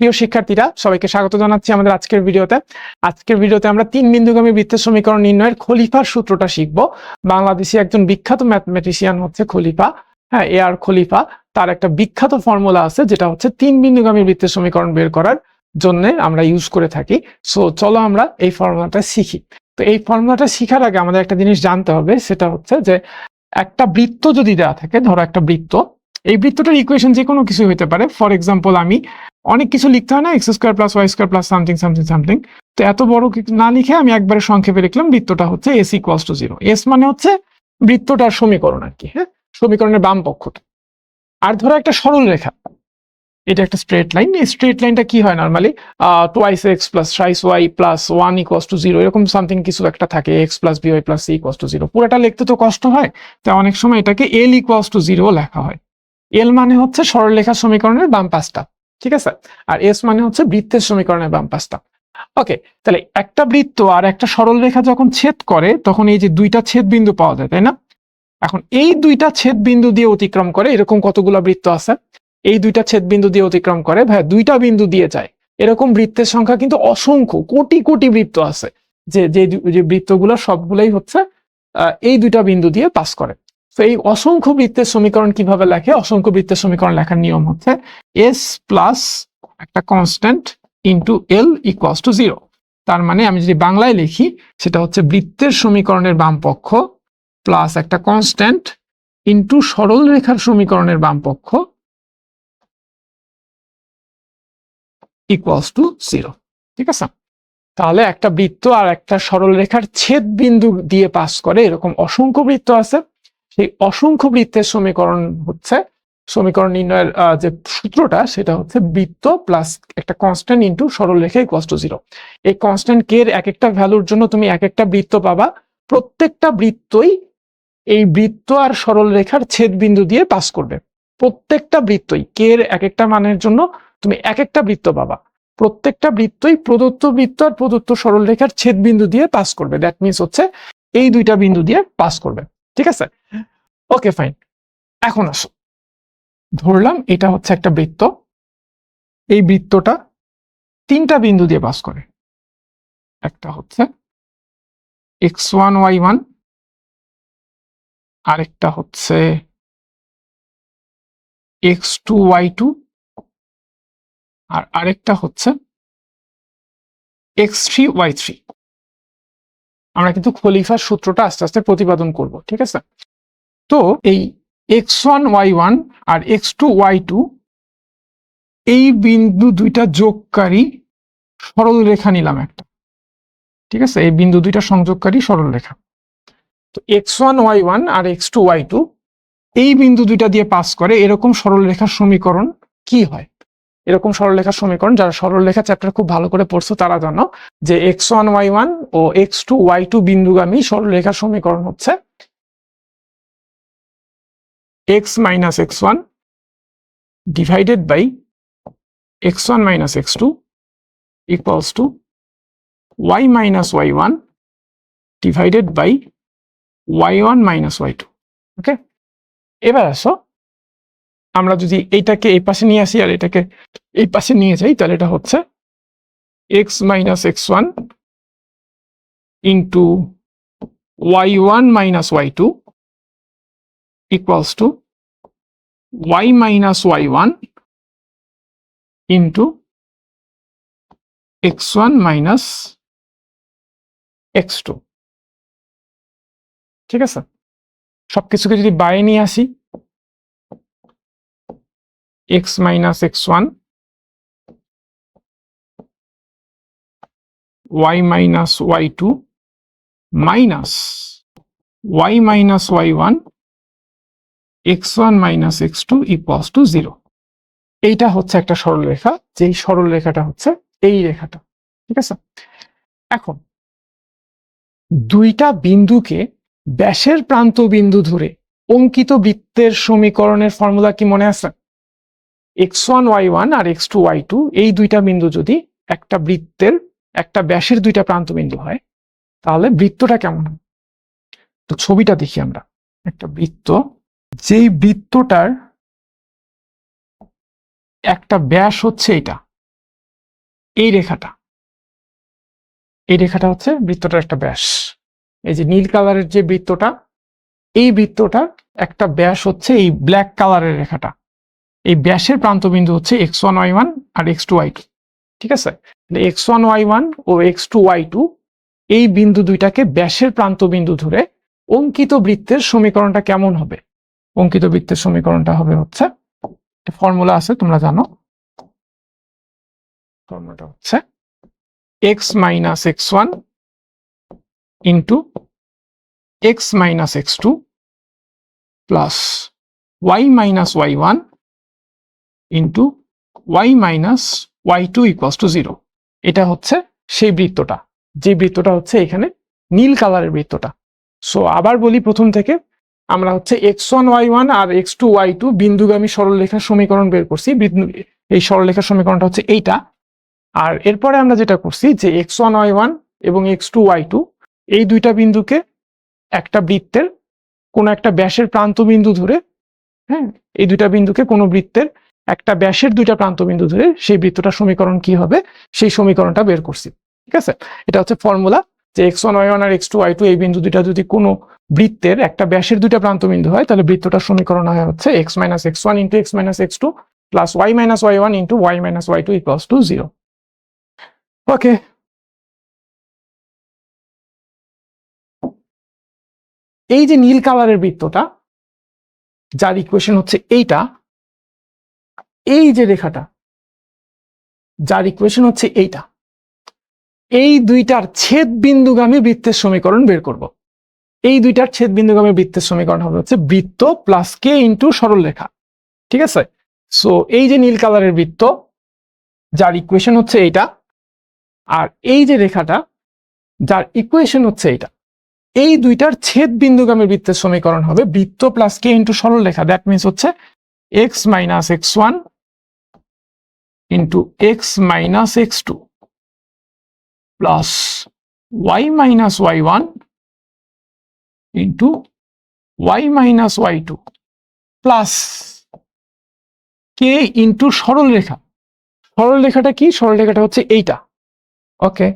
প্রিয় শিক্ষার্থীরা, সবাইকে স্বাগত জানাচ্ছি আমাদের আজকের ভিডিওতে। আজকের ভিডিওতে আমরা তিন বিন্দুগামী বৃত্তের সমীকরণ নির্ণয়ের খলিফার সূত্রটা শিখব। বাংলাদেশি একজন বিখ্যাত ম্যাথমেটিশিয়ান হচ্ছে খলিফা। হ্যাঁ এ আর খলিফা। তার একটা বিখ্যাত ফর্মুলা আছে, যেটা হচ্ছে তিন বিন্দুগামী বৃত্তের সমীকরণ বের করার জন্য আমরা ইউজ করে থাকি। সো চলো আমরা এই ফর্মুলাটা শিখি। তো এই ফর্মুলাটা শিখার আগে আমাদের একটা জিনিস জানতে হবে, সেটা হচ্ছে যে একটা বৃত্ত যদি দেওয়া থাকে, ধরো একটা বৃত্ত, এই বৃত্তটার ইকুয়েশন যে কোনো কিছু হতে পারে। ফর এক্সাম্পল আমি অনেক কিছু লিখতে হয় না X square plus Y square plus something something something তো এত বড় না লিখে আমি একবারে সংক্ষেপে লিখলাম, বৃত্তটা হচ্ছে S equals to zero S মানে হচ্ছে বৃত্তটার সমীকরণ আর কি হ্যাঁ? সমীকরণের বাম পক্ষটা। আর ধরো একটা সরল রেখা। এটা একটা স্ট্রেট লাইন এই স্ট্রেট লাইনটা কি হয় normally twice X plus সাইস Y plus one equals to zero এরকম সামথিং কিছু একটা থাকে X plus B Y plus C equals to zero পুরোটা লিখতে তো কষ্ট হয় তাই অনেক সময় এটাকে এল ইকুয়াস টু জিরো লেখা হয়। এল মানে হচ্ছে সরলরেখা সমীকরণের বাম পাশটা। ঠিক আছে? আর এস মানে হচ্ছে বৃত্তের সমীকরণের বাম পাশটা। ওকে তাহলে একটা বৃত্ত আর একটা সরল রেখা যখন ছেদ করে, তখন এই যে দুইটা ছেদ বিন্দু পাওয়া যায়, তাই না? এখন এই দুইটা ছেদ বিন্দু দিয়ে অতিক্রম করে, এরকম কতগুলো বৃত্ত আছে? এই দুইটা ছেদ বিন্দু দিয়ে অতিক্রম করে ভাই দুইটা বিন্দু দিয়ে যায়। এরকম বৃত্তের সংখ্যা কিন্তু অসংখ্য, কোটি কোটি বৃত্ত আছে। যে যে বৃত্তগুলো সবগুলোই হচ্ছে এই দুইটা বিন্দু দিয়ে পাস করে। তো এই অসংখ্য বৃত্তের সমীকরণ কীভাবে লেখে? অসংখ্য বৃত্তের সমীকরণ লেখার নিয়ম হচ্ছে এস প্লাস একটা constant into L equals to zero তার মানে আমি যদি বাংলায় লিখি, সেটা হচ্ছে বৃত্তের সমীকরণের বাম পক্ষ প্লাস একটা কনস্ট্যান্ট ইন্টু সরল রেখার সমীকরণের বাম পক্ষ ইকুয়ালস টু জিরো ঠিক আছে? তাহলে একটা বৃত্ত আর একটা সরল রেখার ছেদ বিন্দু দিয়ে পাস করে এরকম অসংখ্য বৃত্ত আছে। সেই অসংখ্য বৃত্তের সমীকরণ হচ্ছে, সমীকরণ নির্ণয়ের যে সূত্রটা, সেটা হচ্ছে বৃত্ত প্লাস একটা কনস্ট্যান্ট ইন্টু সরল রেখা ইকুয়াস টু জিরো এই কনস্ট্যান্ট কে এর এক একটা ভ্যালুর জন্য তুমি এক একটা বৃত্ত পাবা। প্রত্যেকটা বৃত্তই এই বৃত্ত আর সরল রেখার ছেদ বিন্দু দিয়ে পাস করবে। প্রত্যেকটা বৃত্তই কে এর এক একটা মানের জন্য তুমি এক একটা বৃত্ত পাবা। প্রত্যেকটা বৃত্তই প্রদত্ত বৃত্ত আর প্রদত্ত সরল রেখার ছেদ বিন্দু দিয়ে পাস করবে। দ্যাট মিনস হচ্ছে এই দুইটা বিন্দু দিয়ে পাস করবে। ঠিক আছে? ওকে ফাইন এখন আসো। ধরলাম এটা হচ্ছে একটা বৃত্ত। এই বৃত্তটা তিনটা বিন্দু দিয়ে পাস করে। একটা হচ্ছে এক্স ওয়ান ওয়াই ওয়ান আরেকটা হচ্ছে এক্স টু ওয়াই টু আর আরেকটা হচ্ছে এক্স থ্রি ওয়াই থ্রি আমরা কিন্তু খলিফার সূত্রটা আস্তে আস্তে প্রতিপাদন করব, ঠিক আছে? তো এই এক্স ওয়ান ওয়াই ওয়ান আর এক্স টু ওয়াই টু এই বিন্দু দুইটা যোগকারী সরল রেখা নিলাম একটা, ঠিক আছে? এই বিন্দু দুইটা সংযোগকারী সরল রেখা তো এক্স ওয়ান ওয়াই ওয়ান আর এক্স টু ওয়াই টু এই বিন্দু দুইটা দিয়ে পাস করে এরকম সরল রেখার সমীকরণ কি হয়? এরকম সরলরেখার সমীকরণ যারা সরলরেখা চ্যাপ্টার খুব ভালো করে পড়ছো তারা জানো যে এক্স ওয়ান ওয়াই ওয়ান ও এক্স টু ওয়াই টু বিন্দুগামী সরলরেখার সমীকরণ হচ্ছে x minus x one divided by x one minus x two equals to y minus y one divided by y one minus y two okay এবার আসো আমরা যদি এইটাকে এই পাশে নিয়ে আসি আর এটাকে এই পাশে নিয়ে যাই, তাহলে এটা হচ্ছে x minus x one into y one minus y two equals to y minus y one into x one minus x two ঠিক আছে? সবকিছুকে যদি বাইরে নিয়ে আসি x minus x1 y minus y2 minus y minus y1 x1 minus x2 equals to 0 এইটা হচ্ছে একটা সরলরেখা যেই সরলরেখাটা হচ্ছে এই রেখাটা, ঠিক আছে? এখন দুইটা বিন্দুকে ব্যাসের প্রান্ত বিন্দু ধরে অঙ্কিত বৃত্তের সমীকরণের ফর্মুলা কি মনে আছে? এক্স ওয়ান ওয়াই ওয়ান আর এক্স টু ওয়াই টু এই দুইটা বিন্দু যদি একটা বৃত্তের, একটা ব্যাসের দুইটা প্রান্ত বিন্দু হয়, তাহলে বৃত্তটা কেমন তো ছবিটা দেখি আমরা। একটা বৃত্ত, যেই বৃত্তটার একটা ব্যাস হচ্ছে এটা এই রেখাটা এই রেখাটা হচ্ছে বৃত্তটার একটা ব্যাস। এই যে নীল কালারের যে বৃত্তটা, এই বৃত্তটার একটা ব্যাস হচ্ছে এই ব্ল্যাক কালারের রেখাটা। এই ব্যাসের প্রান্তবিন্দু হচ্ছে এক্স ওয়ান ওয়াই ওয়ান আর এক্স টু ওয়াই টু ঠিক আছে? এক্স ওয়ান ওয়াই ওয়ান ও এক্স টু ওয়াই টু এই বিন্দু দুইটাকে ব্যাসের প্রান্তবিন্দু ধরে অঙ্কিত বৃত্তের সমীকরণটা কেমন হবে? অঙ্কিত বৃত্তের সমীকরণটা হবে হচ্ছে ফর্মুলা আছে তোমরা জানো? ফর্মুলাটা হচ্ছে x minus x one into x minus x two plus y minus y one into y minus y two equals to zero এটা হচ্ছে সেই বৃত্তটা। যে বৃত্তটা হচ্ছে এখানে নীল কালারের বৃত্তটা। সো আবার বলি প্রথম থেকে, আমরা হচ্ছে এক্স ওয়ান ওয়াই ওয়ান আর এক্স টু ওয়াই টু বিন্দুগামী সরলরেখার সমীকরণ বের করছি। বিন্দু- এই সরলরেখার সমীকরণটা হচ্ছে এইটা। আর এরপরে আমরা যেটা করছি যে এক্স ওয়ান ওয়াই ওয়ান এবং এক্স টু ওয়াই টু এই দুইটা বিন্দুকে একটা বৃত্তের কোনো একটা ব্যাসের প্রান্তবিন্দু ধরে হ্যাঁ এই দুইটা বিন্দুকে কোনো বৃত্তের একটা ব্যাসের দুইটা প্রান্তবিন্দু ধরে সেই বৃত্তটা সমীকরণ কি হবে? সেই সমীকরণটা বের করছি। ঠিক আছে? এটা হচ্ছে ফর্মুলা যে এক্স ওয়ান ওয়ান আর এক্স টু ওয়াই টু এই বিন্দু দুইটা যদি কোনো বৃত্তের একটা ব্যাসের দুইটা প্রান্তবিন্দু হয়, তাহলে বৃত্তটার সমীকরণ হয় হচ্ছে x minus x one into x minus x two plus y minus y one into y minus y two equals to zero okay এই যে নীল কালারের বৃত্তটা, যার ইকুয়েশন হচ্ছে এইটা এই যে রেখাটা, যার ইকুয়েশন হচ্ছে এইটা, এই দুইটার ছেদ বিন্দুগামী বৃত্তের সমীকরণ বের করব। এই দুইটার ছেদ বিন্দুগামী বৃত্তের সমীকরণ হবে হচ্ছে বৃত্ত প্লাস কে ইন্টু সরল সরলরেখা ঠিক আছে? সো এই যে নীল কালারের বৃত্ত, যার ইকুয়েশন হচ্ছে এইটা, আর এই যে রেখাটা, যার ইকুয়েশন হচ্ছে এইটা, এই দুইটার ছেদ বিন্দুগামী বৃত্তের সমীকরণ হবে বৃত্ত প্লাস কে ইন্টু সরল সরলরেখা দ্যাট মিনস হচ্ছে x minus x one into x minus x two plus y minus y one into y minus y two plus k into সরলরেখা সরলরেখাটা কি? সরলরেখাটা হচ্ছে এইটা। Okay.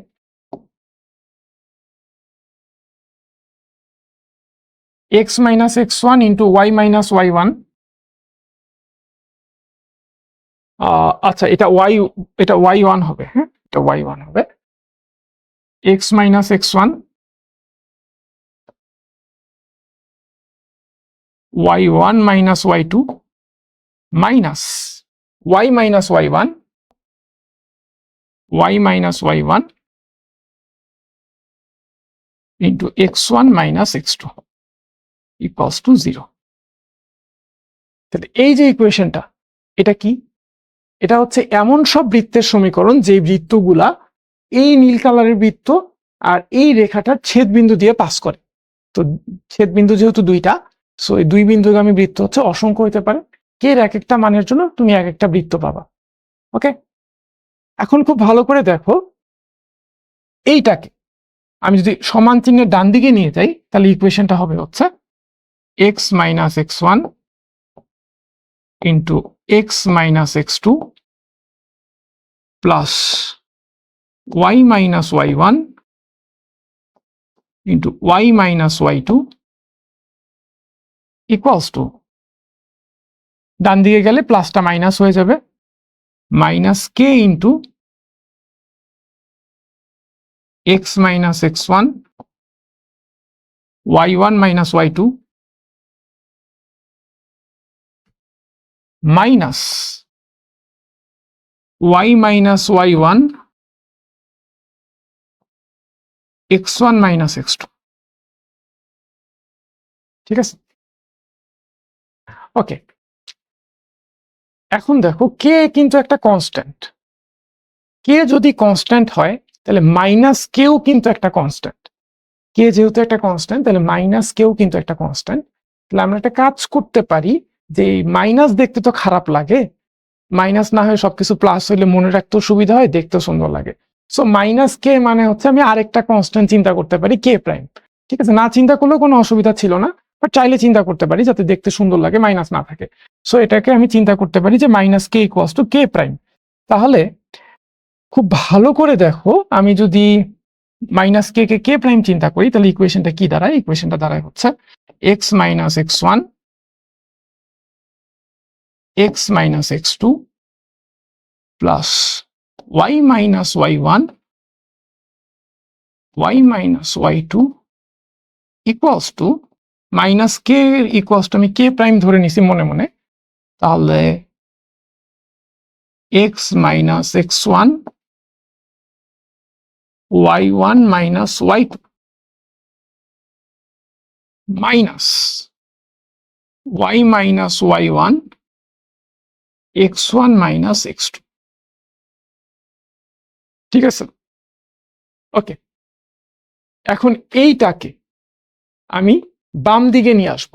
X minus x one into y minus y one আচ্ছা এটা Y এটা Y one হবে হ্যাঁ? এটা ওয়াই ওয়ান হবে। X minus x one y one minus y two minus y minus y one y minus y one into x one minus x two equals to zero তাহলে এই যে ইকুয়েশনটা এটা কি? এটা হচ্ছে এমন সব বৃত্তের সমীকরণ যে বৃত্তগুলা এই নীল কালারের বৃত্ত আর এই রেখাটার ছেদ বিন্দু দিয়ে পাস করে। তো ছেদ বিন্দু যেহেতু দুইটা সো এই দুই বিন্দুগামী বৃত্ত হচ্ছে অসংখ্য হতে পারে। কে এক একটা মানের জন্য তুমি এক একটা বৃত্ত পাবা। ওকে? এখন খুব ভালো করে দেখো, এইটাকে আমি যদি সমান চিহ্নের ডান দিকে নিয়ে যাই, তাহলে ইকুয়েশনটা হবে হচ্ছে x minus x one into x minus x two plus y minus y one into y minus y two equals to ডান দিকে গেলে প্লাসটা মাইনাস হয়ে যাবে। Minus k into x minus x one y one minus y two minus y minus y one, x one minus x two. ঠিক আছে? ওকে। এখন দেখো, কে কিন্তু একটা কনস্ট্যান্ট কে যদি কনস্ট্যান্ট হয়, তাহলে মাইনাস কেও কিন্তু একটা কনস্ট্যান্ট কে যেহেতু একটা কনস্ট্যান্ট তাহলে মাইনাস কেও কিন্তু একটা কনস্ট্যান্ট তাহলে আমরা একটা কাজ করতে পারি যে মাইনাস দেখতে তো খারাপ লাগে। মাইনাস না হয়ে সবকিছু প্লাস হইলে মনে রাখতেও সুবিধা হয়, দেখতেও সুন্দর লাগে। সো মাইনাস কে মানে হচ্ছে আমি আরেকটা কনস্ট্যান্ট চিন্তা করতে পারি কে প্রাইম ঠিক আছে? না চিন্তা করলেও কোনো অসুবিধা ছিল না বাট চাইলে চিন্তা করতে পারি যাতে দেখতে সুন্দর লাগে মাইনাস না থাকে। সো এটাকে আমি চিন্তা করতে পারি যে minus k equals to k prime তাহলে খুব ভালো করে দেখো, আমি যদি মাইনাস কে কে কে প্রাইম চিন্তা করি, তাহলে ইকুয়েশনটা কি দাঁড়ায়? ইকুয়েশনটা দাঁড়ায় হচ্ছে x minus x one x minus x2 plus y minus y1 y minus y2 equals to minus k equals to me k prime ধরে নিছি মনে মনে তাহলে x minus x1 y1 minus y2 minus y minus y1 x one minus x two ঠিক আছে? ওকে এখন এইটাকে আমি বাম দিকে নিয়ে আসব।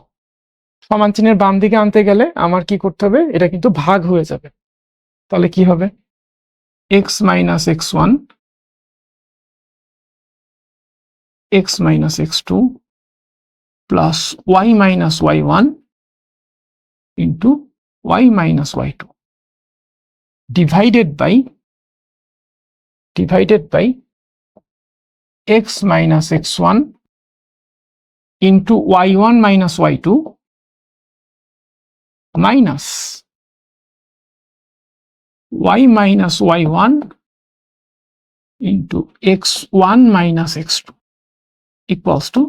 সমান চিহ্নের বাম দিকে আনতে গেলে আমার কি করতে হবে? এটা কিন্তু ভাগ হয়ে যাবে। তাহলে কি হবে? X minus x one x minus x two plus y minus y one into divided by divided by x minus x one into y one minus y two minus y minus y1 into x1 minus x2 equals to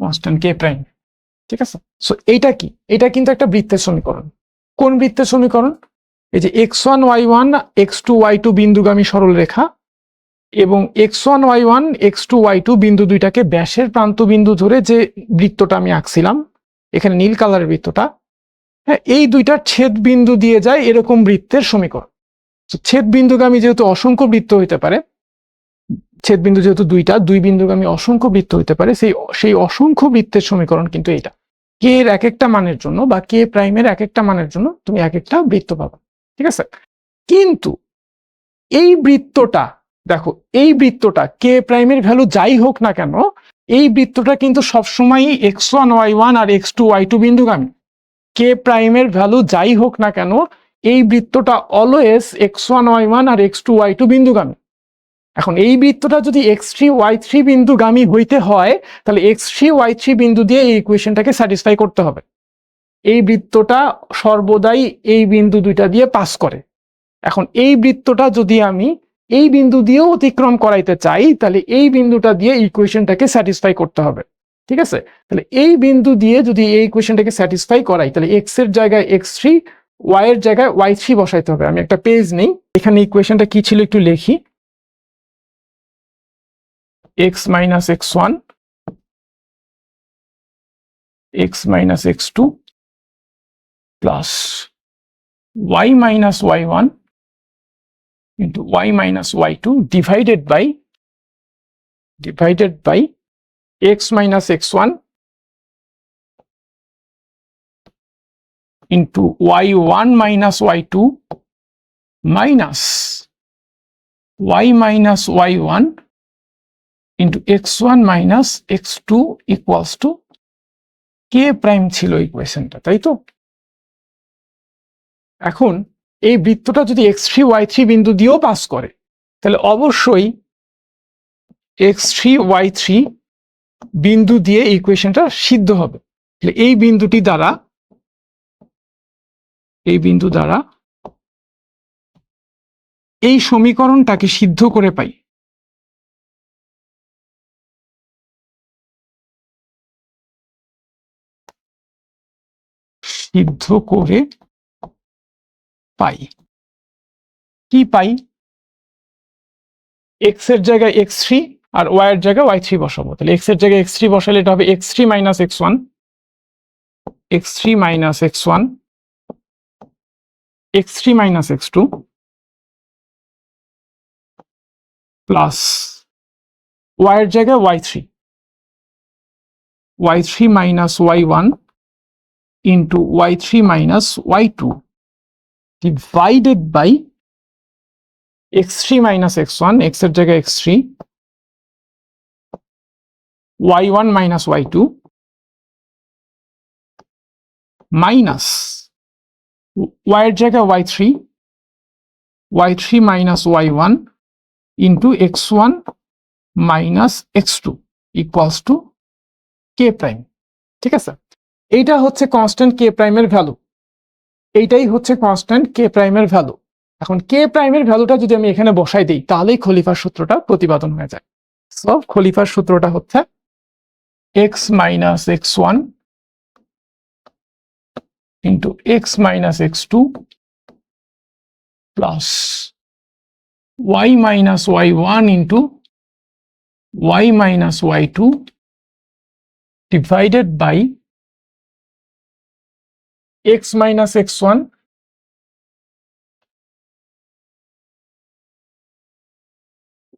constant k prime. ঠিক আছে? So এইটা কি? এটা কিন্তু একটা বৃত্তের সমীকরণ। কোন বৃত্তের সমীকরণ? এই যে x one y one x two y two বিন্দুগামী সরল রেখা এবং x one y one x two y two বিন্দু দুইটাকে ব্যাসের প্রান্ত বিন্দু ধরে যে বৃত্তটা আমি আঁকছিলাম, এখানে নীল কালারের বৃত্তটা হ্যাঁ এই দুইটার ছেদ বিন্দু দিয়ে যায় এরকম বৃত্তের সমীকরণ। ছেদ বিন্দুগামী যেহেতু অসংখ্য বৃত্ত হইতে পারে, ছেদ বিন্দু যেহেতু দুইটা, দুই বিন্দুগামী অসংখ্য বৃত্ত হইতে পারে, সেই সেই অসংখ্য বৃত্তের সমীকরণ কিন্তু এটা কে এর এক একটা মানের জন্য বা কে প্রাইমের এক একটা মানের জন্য তুমি এক একটা বৃত্ত পাবে, ঠিক আছে? কিন্তু এই বৃত্তটা, দেখো, এই বৃত্তটা কে প্রাইমের ভ্যালু যাই হোক না কেন, এই বৃত্তটা কিন্তু সবসময়ই এক্স ওয়ান ওয়াই ওয়ান আর এক্স টু ওয়াই টু বিন্দুগামী। কে প্রাইমের ভ্যালু যাই হোক না কেন, এই বৃত্তটা always x one y one আর এক্স টু ওয়াই টু বিন্দুগামী। এখন এই বৃত্তটা যদি এক্স থ্রি ওয়াই থ্রি বিন্দুগামী হইতে হয়, তাহলে এক্স থ্রি ওয়াই থ্রি বিন্দু দিয়ে এই ইকুয়েশনটাকে স্যাটিসফাই করতে হবে। এই বৃত্তটা সর্বদাই এই বিন্দু দুইটা দিয়ে পাস করে। এখন এই বৃত্তটা যদি আমি এই বিন্দু দিয়েও অতিক্রম করাইতে চাই, তাহলে এই বিন্দুটা দিয়ে ইকুয়েশনটাকে স্যাটিসফাই করতে হবে। ঠিক আছে? তাহলে এই বিন্দু দিয়ে যদি এই ইকুয়েশনটাকে স্যাটিসফাই করাই, তাহলে এক্সের জায়গায় এক্স থ্রি ওয়াই এর জায়গায় ওয়াই থ্রি বসাইতে হবে। আমি একটা পেজ নেই, এখানে ইকুয়েশনটা কি ছিল একটু লিখি। x minus x one x minus x two plus y minus y one into y minus y2 divided by divided by x minus x1 into y1 minus y2 minus y minus y1 into x1 minus x2 equals to k prime ছিল ইকুয়েশনটা তাই তো? এখন এই বৃত্তটা যদি x three Y three বিন্দু দিয়েও পাস করে, তাহলে অবশ্যই এক্স থ্রি ওয়াই থ্রি বিন্দু দিয়ে ইকুয়েশনটা সিদ্ধ হবে। এই বিন্দুটি দ্বারা, এই বিন্দু দ্বারা এই সমীকরণটাকে সিদ্ধ করে পাই। সিদ্ধ করে পাই। কি পাই? এক্সের জায়গায় এক্স থ্রি আর ওয়াই এর জায়গায় ওয়াই থ্রি বসাবো। তাহলে এক্সের জায়গায় এক্স থ্রি বসালে এটা হবে x three minus x one x three minus x one x three minus x two plus y এর জায়গায় y three y three minus y one into y three minus y two divided by x3 minus x1, x এর জায়গায় x3, y1 minus y2, minus y এর জায়গায় y3, y three minus y one into x one minus x two equals to K prime ঠিক আছে এইটা হচ্ছে constant কে প্রাইমের value এইটাই হচ্ছে কনস্ট্যান্ট কে প্রাইমের ভ্যালু এখন কে প্রাইমের ভ্যালুটা যদি আমি এখানে বসাই দিই, তাহলেই খলিফার সূত্রটা প্রতিপাদন হয়ে যায়। সো খলিফার সূত্রটা হচ্ছে x minus x one into x minus x two plus y minus y one into y minus y two divided by x minus x1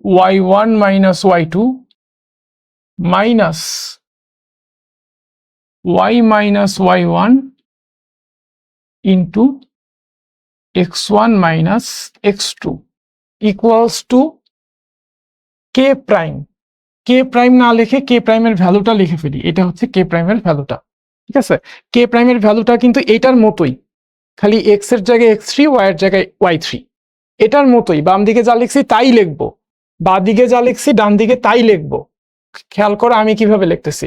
y1 minus y2 minus y minus y1 into x1 minus x2 equals to k prime k prime না লিখে কে প্রাইমের ভ্যালুটা লিখে ফেলি এটা হচ্ছে কে প্রাইমের ভ্যালুটা ঠিক আছে? কে প্রাইমের ভ্যালুটা কিন্তু এটার মতোই। খালি এক্সের জায়গায় এক্স থ্রি ওয়াই এর জায়গায় ওয়াই থ্রি এটার মতোই। বাম দিকে যা লিখছি তাই লিখব। বা দিকে যা লিখছি, ডান দিকে তাই লিখব। খেয়াল করো আমি কীভাবে লিখতেছি।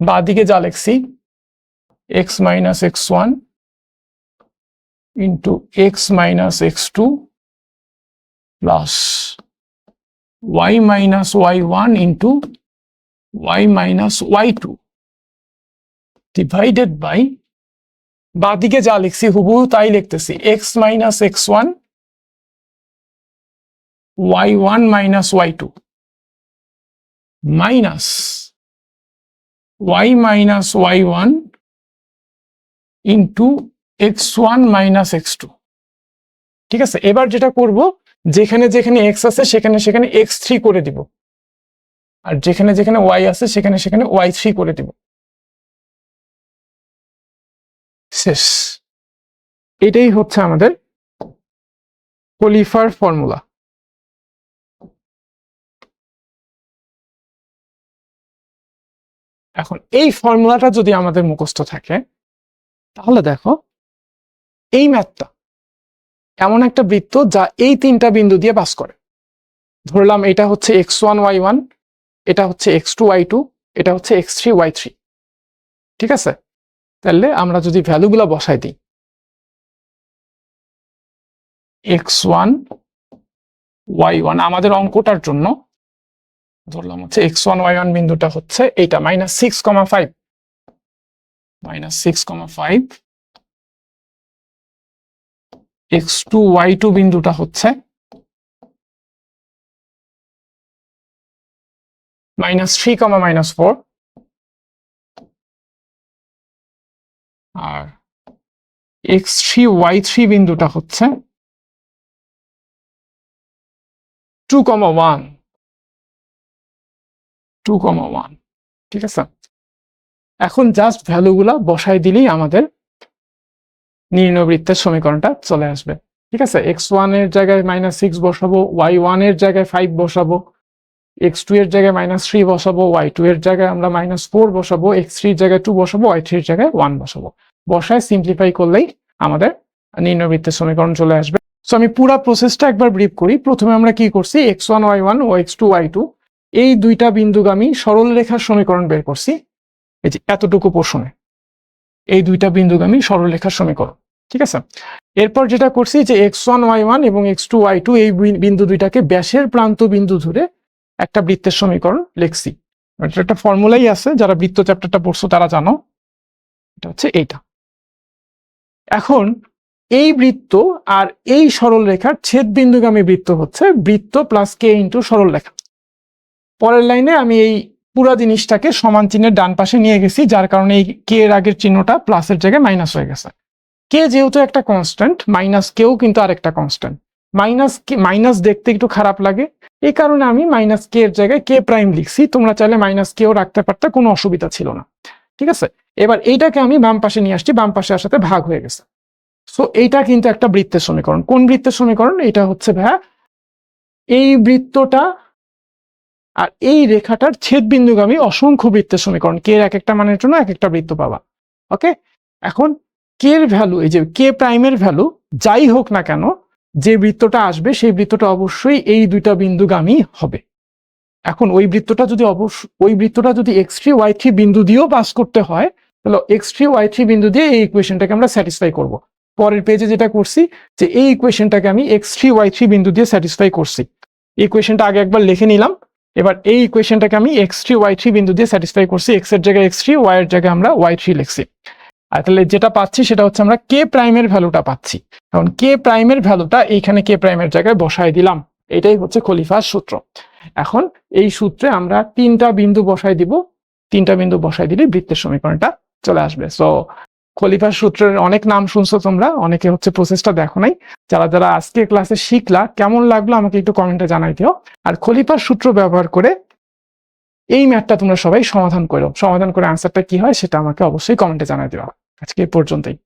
বা দিকে যা লিখছি x minus x one into x minus x two plus y minus y1 into y minus y2 divided by, বাদিকে যা লিখছি, হুবহু তাই লিখতেছি। x minus x1 y1 minus y2 minus y minus y1 into x1 minus x2 ঠিক আছে? এবার যেটা করব, যেখানে যেখানে এক্স আছে, সেখানে সেখানে এক্স থ্রি করে দিব। আর যেখানে যেখানে ওয়াই আছে, সেখানে সেখানে ওয়াই থ্রি করে দিব। শেষ। এটাই হচ্ছে আমাদের কলিফার ফর্মুলা। এখন এই ফর্মুলাটা যদি আমাদের মুখস্থ থাকে, তাহলে দেখো, এই ম্যাথটা এমন একটা বৃত্ত যা এই তিনটা বিন্দু দিয়ে পাস করে। ধরলাম এটা হচ্ছে এক্স ওয়ান ওয়াই ওয়ান এটা হচ্ছে এক্স টু ওয়াই টু এটা হচ্ছে এক্স থ্রি ওয়াই থ্রি ঠিক আছে? তাহলে আমরা যদি ভ্যালুগুলো বসাই দিই। এক্স ওয়ান, ওয়াই ওয়ান, আমাদের অঙ্কটার জন্য ধরলাম হচ্ছে এক্স ওয়ান, ওয়াই ওয়ান বিন্দুটা হচ্ছে এইটা minus six comma five minus six comma five x two, y two বিন্দুটা হচ্ছে minus three comma minus four আর এক্স থ্রি ওয়াই থ্রি বিন্দুটা হচ্ছে two comma one two comma one ঠিক আছে? এখন জাস্ট ভ্যালুগুলা বসাই দিলেই আমাদের নির্ণবৃত্তের সমীকরণটা চলে আসবে। ঠিক আছে? এক্স ওয়ানের জায়গায় মাইনাস সিক্স বসাবো ওয়াই ওয়ানের জায়গায় ফাইভ বসাবো এক্স টু এর জায়গায় মাইনাস থ্রি বসাবো ওয়াই টু এর জায়গায় আমরা মাইনাস ফোর বসাবো এক্স থ্রির জায়গায় টু বসাবো ওয়াই থ্রির জায়গায় ওয়ান বসাবো। বসায় সিম্পলিফাই করলেই আমাদের নির্ণবৃত্তের সমীকরণ চলে আসবে। সো আমি পুরো প্রসেসটা একবার ব্রিফ করি। প্রথমে আমরা কি করছি? এক্স ওয়ান ওয়াই ওয়ান ও এক্স টু ওয়াই টু এই দুইটা বিন্দুগামী সরল রেখার সমীকরণ বের করছি। এই যে এতটুকু পোষণে এই দুইটা বিন্দুগামী সরলরেখার সমীকরণ, ঠিক আছে? এরপর যেটা করছি যে এক্স ওয়ান ওয়াই ওয়ান এবং এক্স টু ওয়াই টু এই বিন্দু দুইটাকে ব্যাসের প্রান্ত বিন্দু ধরে একটা বৃত্তের সমীকরণ লিখছি। একটা ফর্মুলাই আছে। যারা বৃত্ত চ্যাপ্টারটা পড়ছো তারা জানো। এটা হচ্ছে এইটা। এখন এই বৃত্ত আর এই সরল রেখার ছেদ বিন্দুগামী বৃত্ত হচ্ছে বৃত্ত প্লাস কে ইন্টু সরল রেখা। পরের লাইনে আমি এই পুরো জিনিসটাকে সমান চিহ্নের ডান পাশে নিয়ে গেছি, যার কারণে এই কে এর আগের চিহ্নটা প্লাসের জায়গায় মাইনাস হয়ে গেছে। কে যেহেতু একটা কনস্ট্যান্ট মাইনাস কেও কিন্তু আরেকটা কনস্ট্যান্ট মাইনাস কে মাইনাস দেখতে একটু খারাপ লাগে। এই কারণে আমি মাইনাস কে এর জায়গায় কে প্রাইম লিখছি, তোমরা চাইলে মাইনাস কেও রাখতে পারতে, কোনো অসুবিধা ছিল না। ঠিক আছে? এবার এইটাকে আমি বাম পাশে নিয়ে আসছি, বাম পাশে আসাতে ভাগ হয়ে গেছে। সো এইটা কিন্তু একটা বৃত্তের সমীকরণ। কোন বৃত্তের সমীকরণ? এটা হচ্ছে ভাইয়া এই বৃত্তটা আর এই রেখাটার ছেদ বিন্দুগামী অসংখ্য বৃত্তের সমীকরণ। কে এক একটা মানের জন্য এক একটা বৃত্ত পাবা। ওকে এখন কে এর ভ্যালু এই যে কে প্রাইমের ভ্যালু যাই হোক না কেন, যে বৃত্তটা আসবে, সেই বৃত্তটা অবশ্যই এই দুইটা বিন্দুগামী হবে। এখন ওই বৃত্তটা যদি অবশ্য ওই বৃত্তটা যদি এক্স থ্রি ওয়াই থ্রি বিন্দু দিয়েও পাস করতে হয়, তাহলে এক্স থ্রি ওয়াই থ্রি বিন্দু দিয়ে এই ইকুয়েশনটাকে আমরা স্যাটিসফাই করব। পরের পেজে যেটা করছি, যে এই ইকুয়েশনটাকে আমি এক্স থ্রি ওয়াই থ্রি বিন্দু দিয়ে স্যাটিসফাই করছি। ইকুয়েশনটা আগে একবার লিখে নিলাম। এবার এই ইকুয়েশনটাকে আমি এক্স থ্রি ওয়াই থ্রি বিন্দু দিয়ে স্যাটিসফাই করছি। এক্সের জায়গায় এক্স থ্রি ওয়াই এর জায়গায় আমরা ওয়াই থ্রি লিখছি। আর তাহলে যেটা পাচ্ছি সেটা হচ্ছে আমরা কে প্রাইমের ভ্যালুটা পাচ্ছি। এখন কে প্রাইমের ভ্যালুটা এইখানে কে প্রাইমের জায়গায় বসায় দিলাম। এটাই হচ্ছে খলিফার সূত্র। এখন এই সূত্রে আমরা তিনটা বিন্দু বসাই দিব। তিনটা বিন্দু বসাই দিলে বৃত্তের সমীকরণটা চলে আসবে। সো খলিফার সূত্রের অনেক নাম শুনছো তোমরা, অনেকে হচ্ছে প্রসেসটা দেখো নাই। যারা যারা আজকে ক্লাসে শিখলা, কেমন লাগল আমাকে একটু কমেন্টে জানাই দিও। আর খলিফার সূত্র ব্যবহার করে এই ম্যাথটা তোমরা সবাই সমাধান করো। সমাধান করে আনসারটা কি হয় সেটা আমাকে অবশ্যই কমেন্টে জানাই দিও। আজকে পর্যন্তই।